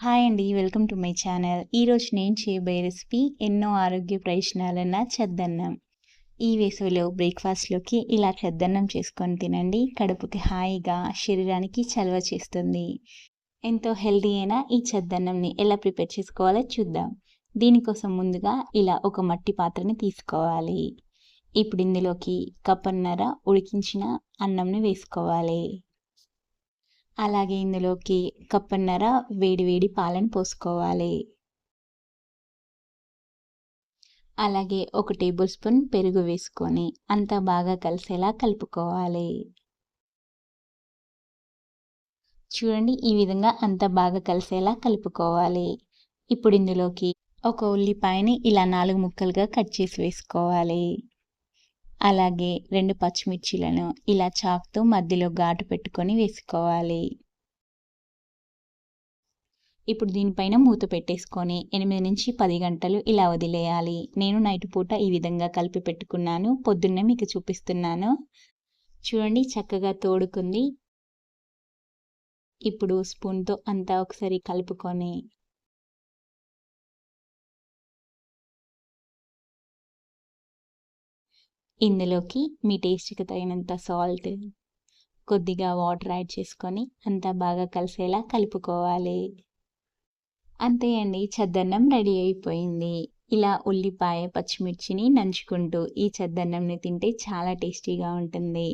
Hi అండి welcome to my channel. ఈరోజు నేను చేయబోయే రెసిపీ ఎన్నో ఆరోగ్య ప్రయోజనాలన్న చెద్దన్నం. ఈ వేసవిలో బ్రేక్ఫాస్ట్లోకి ఇలా చెద్దన్నం చేసుకొని తినండి. కడుపుకి హాయిగా శరీరానికి చలవ చేస్తుంది. ఎంతో హెల్దీ అయిన ఈ చెద్దన్నంని ఎలా ప్రిపేర్ చేసుకోవాలో చూద్దాం. దీనికోసం ముందుగా ఇలా ఒక మట్టి పాత్రని తీసుకోవాలి. ఇప్పుడు ఇందులోకి కప్పన్నర ఉడికించిన అన్నంని వేసుకోవాలి. అలాగే ఇందులోకి కప్పన్నర వేడి వేడి పాలను పోసుకోవాలి. అలాగే ఒక టేబుల్ స్పూన్ పెరుగు వేసుకొని అంతా బాగా కలిసేలా కలుపుకోవాలి. చూడండి ఈ విధంగా అంత బాగా కలిసేలా కలుపుకోవాలి. ఇప్పుడు ఇందులోకి ఒక ఉల్లిపాయని ఇలా నాలుగు ముక్కలుగా కట్ చేసి వేసుకోవాలి. అలాగే రెండు పచ్చిమిర్చిలను ఇలా చాక్తో మధ్యలో ఘాటు పెట్టుకొని వేసుకోవాలి. ఇప్పుడు దీనిపైన మూత పెట్టేసుకొని ఎనిమిది నుంచి పది గంటలు ఇలా వదిలేయాలి. నేను నైట్ పూట ఈ విధంగా కలిపి పెట్టుకున్నాను. పొద్దున్నే మీకు చూపిస్తున్నాను. చూడండి చక్కగా తోడుకుంది. ఇప్పుడు స్పూన్తో అంతా ఒకసారి కలుపుకొని ఇందులోకి మీ టేస్ట్కి తగినంత సాల్ట్ కొద్దిగా వాటర్ యాడ్ చేసుకొని అంతా బాగా కలిసేలా కలుపుకోవాలి. అంతే అండి చద్దన్నం రెడీ అయిపోయింది. ఇలా ఉల్లిపాయ పచ్చిమిర్చిని నంచుకుంటూ ఈ చద్దన్నంని తింటే చాలా టేస్టీగా ఉంటుంది.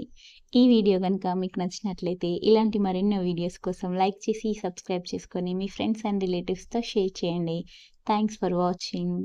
ఈ వీడియో కనుక మీకు నచ్చినట్లయితే ఇలాంటి మరెన్నో వీడియోస్ కోసం లైక్ చేసి సబ్స్క్రైబ్ చేసుకొని మీ ఫ్రెండ్స్ అండ్ రిలేటివ్స్తో షేర్ చేయండి. Thanks for watching.